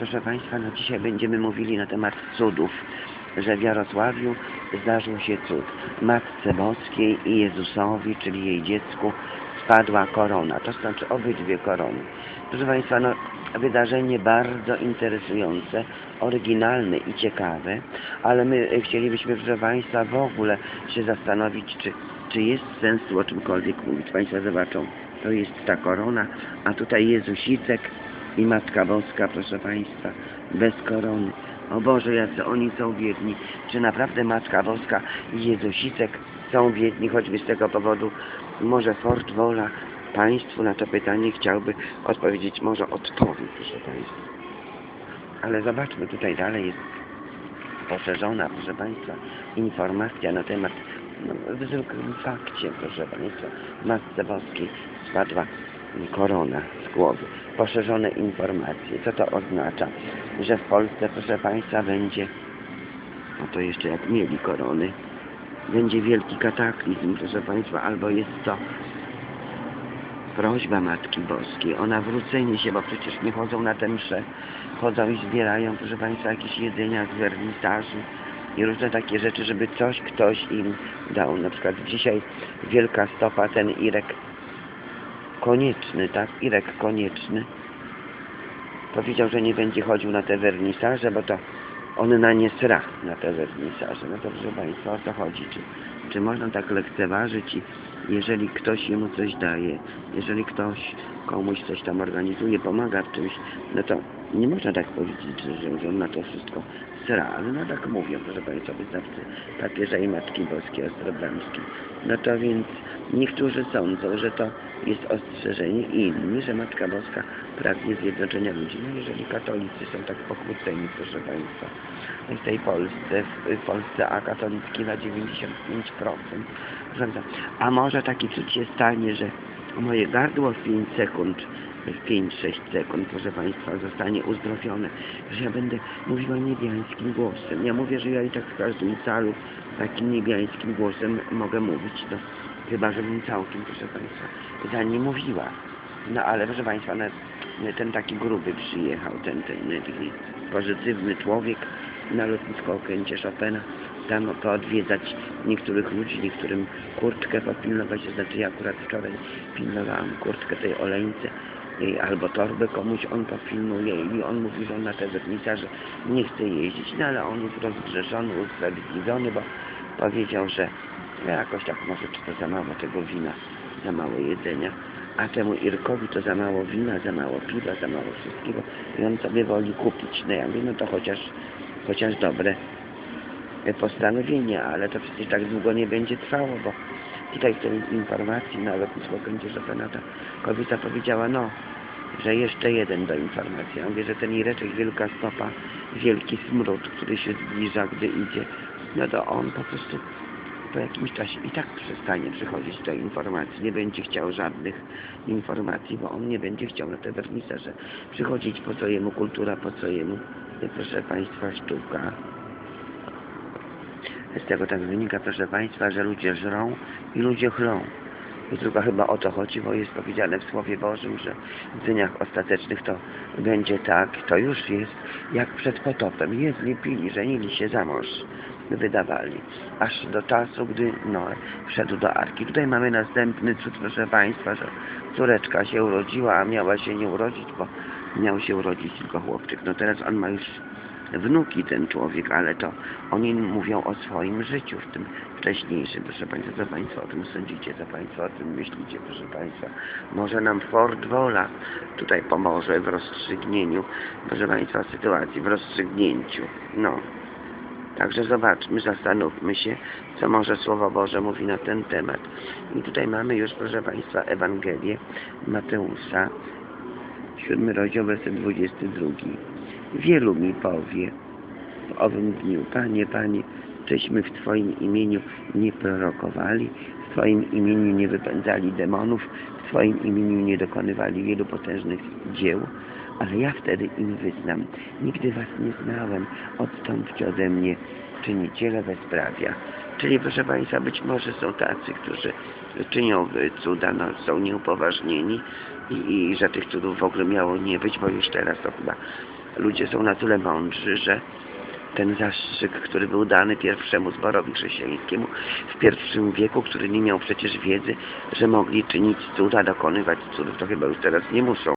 Proszę Państwa, no dzisiaj będziemy mówili na temat cudów, że w Jarosławiu zdarzył się cud. Matce Boskiej i Jezusowi, czyli jej dziecku, spadła korona, to znaczy obydwie korony. Proszę Państwa, no wydarzenie bardzo interesujące, oryginalne i ciekawe, ale my chcielibyśmy, proszę Państwa, w ogóle się zastanowić, czy, czy jest sens o czymkolwiek mówić. Państwo zobaczą, to jest ta korona, a tutaj Jezusicek i Matka Boska, proszę Państwa, bez korony. O Boże, jacy oni są biedni. Czy naprawdę Matka Boska i Jezusicek są biedni, choćby z tego powodu może Fort Wola Państwu na to pytanie chciałby odpowiedzieć, może odpowie, proszę Państwa. Ale zobaczmy, tutaj dalej jest poszerzona, proszę Państwa, informacja na temat, no, w zwykłym fakcie, proszę Państwa, Matce Boskiej spadła korona z głowy. Poszerzone informacje. Co to oznacza? Że w Polsce, proszę Państwa, będzie, no to jeszcze jak mieli korony, będzie wielki kataklizm, proszę Państwa, albo jest to prośba Matki Boskiej o nawrócenie się, bo przecież nie chodzą na tę mszę, chodzą i zbierają, proszę Państwa, jakieś jedzenia z wernisaży i różne takie rzeczy, żeby coś ktoś im dał. Na przykład dzisiaj Wielka Stopa, ten Irek Konieczny, tak? Irek Konieczny powiedział, że nie będzie chodził na te wernisaże, bo to on na nie sra na te wernisaże. No to proszę Państwa, o co chodzi? Czy, czy można tak lekceważyć i jeżeli ktoś jemu coś daje, jeżeli ktoś komuś coś tam organizuje, pomaga w czymś, no to nie można tak powiedzieć, że, że, na to wszystko sra, ale no tak mówią, proszę Państwa, wyznawcy papieża i Matki Boskiej Ostrobramskiej. No to więc niektórzy sądzą, że to jest ostrzeżenie inni, że Matka Boska pragnie zjednoczenia ludzi. No jeżeli katolicy są tak pokłóceni, proszę Państwa, w tej Polsce, w, Polsce, a katolicki na 95%, prawda? A może taki cud się stanie, że moje gardło w 5 sekund, 5-6 sekund, proszę Państwa, zostanie uzdrowione, że ja będę mówiła niebiańskim głosem. Ja mówię, że ja i tak w każdym calu takim niebiańskim głosem mogę mówić, no, chyba żebym całkiem, proszę Państwa, za nie mówiła. No ale proszę Państwa, no, ten taki gruby przyjechał, ten, ten taki pozytywny człowiek na lotnisko Okęcie Chopina, tam poodwiedzać niektórych ludzi, niektórym kurtkę popilnować, to znaczy ja akurat wczoraj pilnowałam kurtkę tej oleńce i albo torbę komuś on popilnuje i on mówi, że on na te wernisaże nie chce jeździć, no ale on jest rozgrzeszony, usprawiedliwiony, bo powiedział, że jakoś tak może czy to za mało tego wina, za mało jedzenia, a temu Irkowi to za mało wina, za mało piwa, za mało wszystkiego i on sobie woli kupić. No ja mówię, no to chociaż, chociaż dobre postanowienie, ale to przecież tak długo nie będzie trwało, bo tutaj w tej informacji na lotnisku będzie Chopina ta kobieta powiedziała, no, że jeszcze jeden do informacji. Ja mówię, że ten Ireczek, wielka stopa, wielki smród, który się zbliża, gdy idzie, no to on po prostu po jakimś czasie i tak przestanie przychodzić do informacji, nie będzie chciał żadnych informacji, bo on nie będzie chciał na te wernisaże przychodzić, po co jemu kultura, po co jemu, proszę Państwa, sztuka. Z tego tak wynika, proszę Państwa, że ludzie żrą i ludzie chlą. I tylko chyba o to chodzi, bo jest powiedziane w Słowie Bożym, że w dniach ostatecznych to będzie tak, to już jest jak przed potopem. Jedli, pili, żenili się za mąż, wydawali, aż do czasu, gdy Noe wszedł do Arki. Tutaj mamy następny cud, proszę Państwa, że córeczka się urodziła, a miała się nie urodzić, bo miał się urodzić tylko chłopczyk. No teraz on ma już wnuki ten człowiek, ale to oni mówią o swoim życiu w tym wcześniejszym, proszę Państwa, co Państwo o tym sądzicie, co Państwo o tym myślicie, proszę Państwa. Może nam Fort Wola tutaj pomoże w rozstrzygnięciu, proszę Państwa, sytuacji, w rozstrzygnięciu. No. Także zobaczmy, zastanówmy się, co może Słowo Boże mówi na ten temat. I tutaj mamy już, proszę Państwa, Ewangelię Mateusza, siódmy rozdział, werset 22. Wielu mi powie w owym dniu, Panie, Panie, czyśmy w Twoim imieniu nie prorokowali, w Twoim imieniu nie wypędzali demonów, w Twoim imieniu nie dokonywali wielu potężnych dzieł, ale ja wtedy im wyznam, nigdy Was nie znałem, odstąpcie ode mnie, czyniciele bezprawia. Czyli proszę Państwa, być może są tacy, którzy czynią cuda, no, są nieupoważnieni i, i że tych cudów w ogóle miało nie być, bo już teraz to chyba ludzie są na tyle mądrzy, że ten zastrzyk, który był dany pierwszemu zborowi chrześcijańskiemu w pierwszym wieku, który nie miał przecież wiedzy, że mogli czynić cuda, dokonywać cudów, to chyba już teraz nie muszą.